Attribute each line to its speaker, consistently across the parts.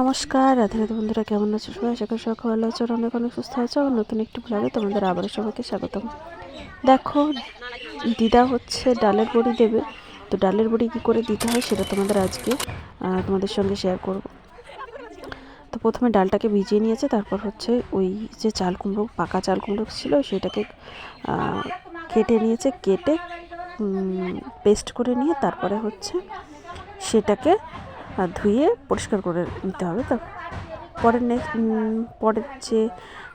Speaker 1: নমস্কার, রাধে রাধে বন্ধুরা, কেমন আছো সবাই? আশা করি সবাই ভালো আছো অনেক অনেক সুস্থ আছো। আর নতুন একটি ব্লগে তোমাদের আবারও সবাইকে স্বাগতম। দেখো, দিদা হচ্ছে ডালের বড়ি দেবে। তো ডালের বড়ি কী করে দিতে হয় সেটা তোমাদের আজকে তোমাদের সঙ্গে শেয়ার করব। তো প্রথমে ডালটাকে ভিজিয়ে নিয়েছে, তারপর হচ্ছে ওই যে চাল কুমড়ো, পাকা চাল কুমড়ো ছিল, সেটাকে কেটে নিয়েছে। কেটে পেস্ট করে নিয়ে তারপরে হচ্ছে সেটাকে ধুয়ে পরিষ্কার করে নিতে হবে। তো পরের নেক্সট পরের যে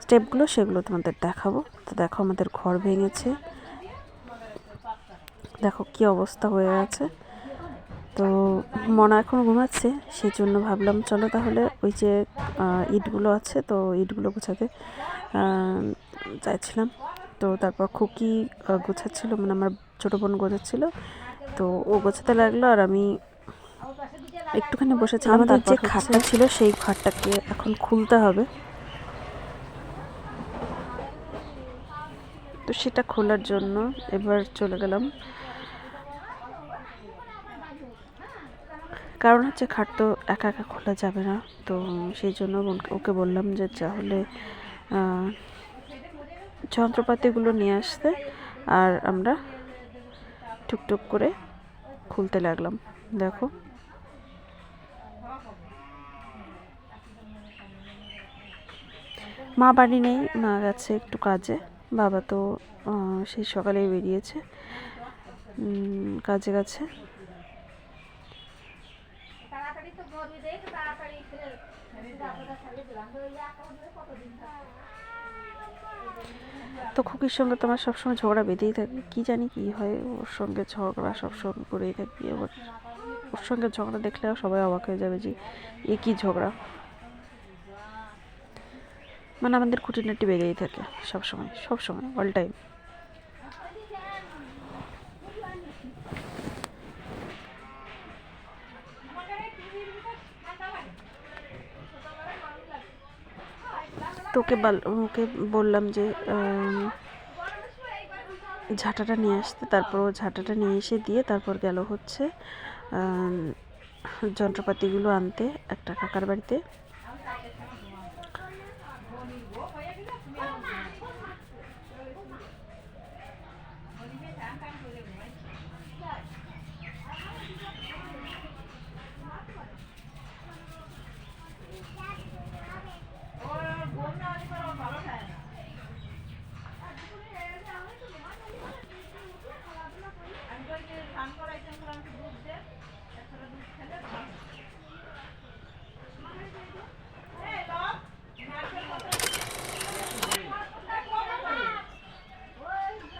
Speaker 1: স্টেপগুলো সেগুলো তোমাদের দেখাবো। তো দেখো আমাদের ঘর ভেঙেছে। দেখো কি অবস্থা হয়ে আছে। তো মনা এখন ঘুমাচ্ছে সেই জন্য ভাবলাম চলো তাহলে ওই যে ইটগুলো আছে, তো ইটগুলো গোছাতে চাইছিলাম। তো তারপর খুকি গোছাচ্ছিলো মানে আমার ছোটো বোন গোছাচ্ছিলো। তো ও গোছাতে লাগল আর আমি একটুখানি বসেছিলাম আমাদের যে খাটটা ছিল সেই খাটটাকে এখন খুলতে হবে। তো সেটা খোলার জন্য এবার চলে গেলাম। কারণ হচ্ছে খাট তো একা একা খোলা যাবে না। তো সেই জন্য ওকে বললাম যে তাহলে যন্ত্রপাতিগুলো নিয়ে আসতে। আর আমরা টুকটুক করে খুলতে লাগলাম। দেখো। মা বাড়ি নেই মা গেছে একটু কাজে। বাবা তো সেই সকালেই বেরিয়েছে। কাজে গেছে। তো খুকির সঙ্গে তোমার সবসময় ঝগড়া বেঁধেই থাকে। কি জানি কি হয় ওর সঙ্গে ঝগড়া সবসময় করেই থাকি। এবার ওর সঙ্গে ঝগড়া দেখলে সবাই অবাক হয়ে যাবে যে এ কি ঝগড়া? মানে আমাদের খুঁটিনাটি বেঁধেই থাকে, সব সময় সব সময় অল টাইম তোকে ওকে বললাম যে ঝাঁটাটা নিয়ে আসতে। তারপর ও ঝাঁটাটা নিয়ে এসে দিয়ে তারপর গেল হচ্ছে যন্ত্রপাতিগুলো আনতে একটা কাকার বাড়িতে।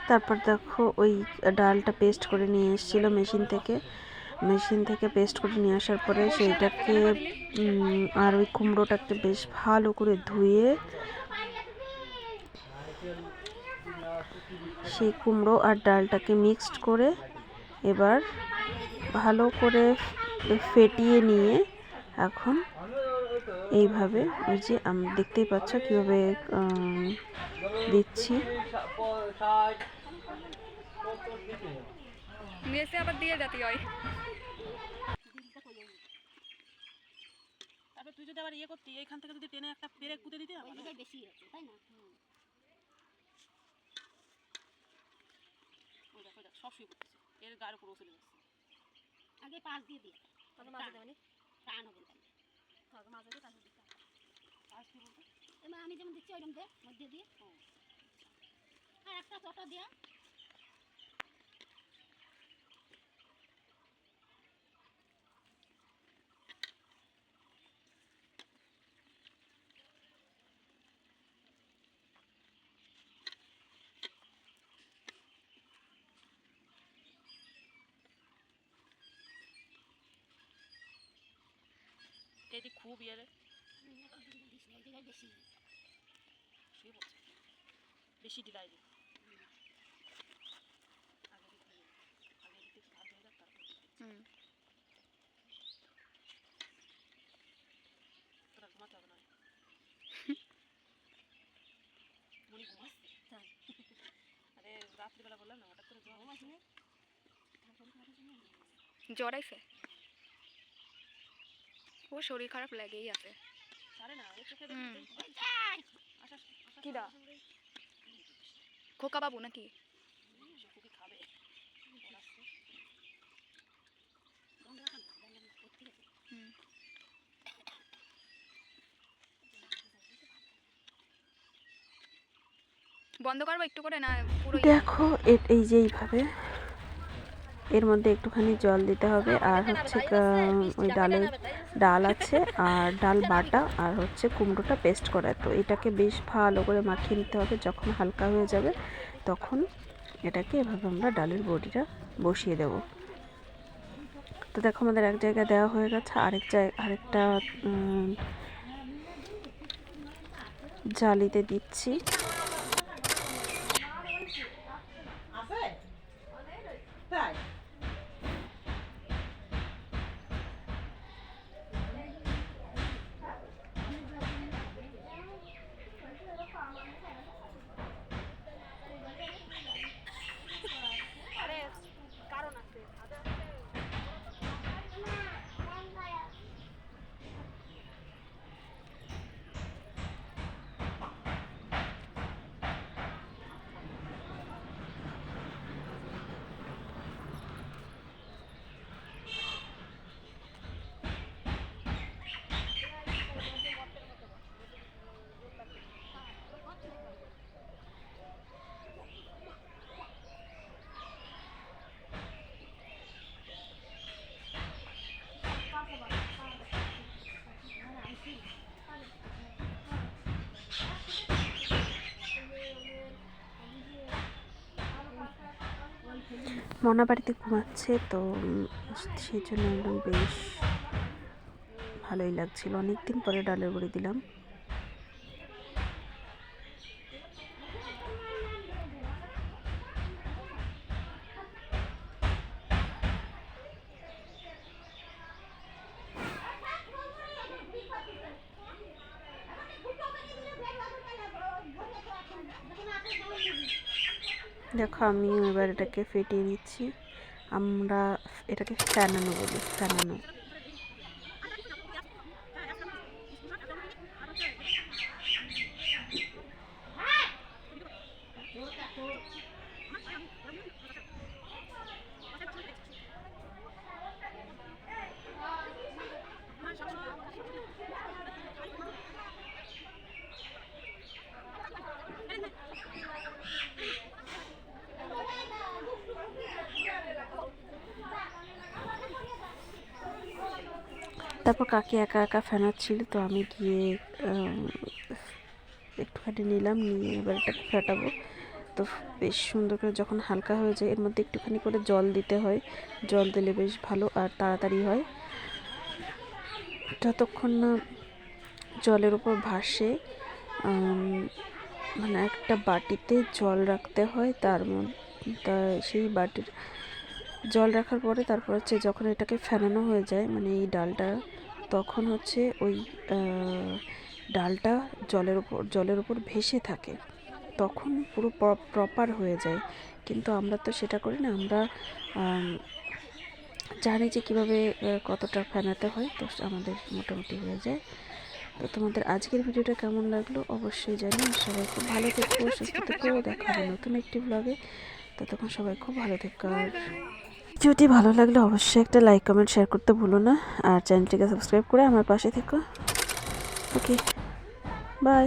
Speaker 1: তারপর দেখো ওই ডালটা পেস্ট করে নিয়ে এসেছিল মেশিন থেকে। মেশিন থেকে পেস্ট করে নিয়ে আসার পরে সেইটাকে আর ওই কুমড়োটাকে বেশ ভালো করে ধুয়ে সেই কুমড়ো আর ডালটাকে মিক্সড করে এবার ভালো করে ফেটিয়ে নিয়ে এখন এইভাবে ওই যে আমি, দেখতেই পাচ্ছ কীভাবে দিচ্ছি।
Speaker 2: মেসে আবার দিয়ে যেতে হয়
Speaker 3: তারপরে তুই যদি আবার ইয়ে করতি এইখান থেকে যদি টেনে একটা পেরে কুতে দিতে
Speaker 4: বেশি তাই না?
Speaker 3: ওই দেখ সব শুয়ে পড়তেছে। এর গায়ের উপর চলে যাচ্ছে।
Speaker 4: আগে পাশ দিয়ে দিয়ে।
Speaker 2: তাহলে মাঝে দেবেনি
Speaker 4: টান হবে তাহলে।
Speaker 2: মাঝে দিয়ে তাহলে হবে।
Speaker 3: বলতো
Speaker 4: আমি যেমন দিচ্ছি ওইরকম দে মধ্যে দিয়ে। আর একটা চটা দেয়া
Speaker 3: এদিক খুব ইয়ে রে
Speaker 4: দিস না ওই জায়গায় বেশি
Speaker 3: শুয়ে পড়ছে বেশি ডিলাই দিই আগে দিক দিয়ে আগে দিক থেকে ভাত হয়ে যাক তারপর দিক দিয়ে।
Speaker 2: হুম
Speaker 3: তোরা ঘুমাতে হবে না মনি ঘুমাচ্ছে আরে রাত্রিবেলা বললাম না হঠাৎ করে জ্বর হয়েছে।
Speaker 2: জ্বর আইছে ও
Speaker 5: শরীর খারাপ লেগেই আছে। খোকা বাবু নাকি? হুম। বন্ধ করব একটু করে না পুরো
Speaker 1: দেখো এই যে এইভাবে এর মধ্যে একটুখানি জল দিতে হবে। আর হচ্ছে ওই ডালের ডাল আছে, আর ডাল বাটা, আর হচ্ছে কুমড়োটা পেস্ট করা। তো এটাকে বেশ ভালো করে মাখিয়ে নিতে হবে। যখন হালকা হয়ে যাবে, তখন এটাকে এভাবে আমরা ডালের বড়িটা বসিয়ে দেব। তো দেখো আমাদের এক জায়গায় দেওয়া হয়ে গেছে। আরেক জায়গায় আরেকটা জালিতে দিচ্ছি। মনা বাড়িতে ঘুমাচ্ছে, তো সেই জন্য একদম বেশ ভালোই লাগছিল। অনেক দিন পরে ডালের বড়ি দিলাম। দেখো আমি এবার এটাকে ফেটিয়ে নিচ্ছি। আমরা এটাকে ফ্যানানো বলি ফ্যানানো তারপর কাকে একা একা ফেনাচ্ছিল তো আমি গিয়ে একটুখানি নিলাম, নিয়ে এবার এটাকে ফেটাবো। তো বেশ সুন্দর করে যখন হালকা হয়ে যায়, এর মধ্যে একটুখানি করে জল দিতে হয়। জল দিলে বেশ ভালো আর তাড়াতাড়ি হয়। যতক্ষণ না জলের উপর ভাসে মানে একটা বাটিতে জল রাখতে হয়, তার মধ্যে সেই বাটির জল রাখার পরে তারপর হচ্ছে যখন এটাকে ফেনানো হয়ে যায় মানে এই ডালটা তখন হচ্ছে ওই ডালটা জলের উপর জলের উপর ভেসে থাকে। তখন পুরো প্রপার হয়ে যায়। কিন্তু আমরা তো সেটা করি না, আমরা জানি যে কীভাবে কতটা ফেনাতে হয়, তো আমাদের মোটামুটি হয়ে যায়। তো তোমাদের আজকের ভিডিওটা কেমন লাগল অবশ্যই জানি সবাই খুব ভালো থেকো, সুস্থ থেকো। দেখা হবে নতুন একটি ব্লগে ততক্ষণ সবাই খুব ভালো থেকো। আর ভিডিওটি ভালো লাগলে অবশ্যই একটা লাইক কমেন্ট শেয়ার করতে ভুলো না। আর চ্যানেলটিকে সাবস্ক্রাইব করে আমার পাশে থেকো। Okay bye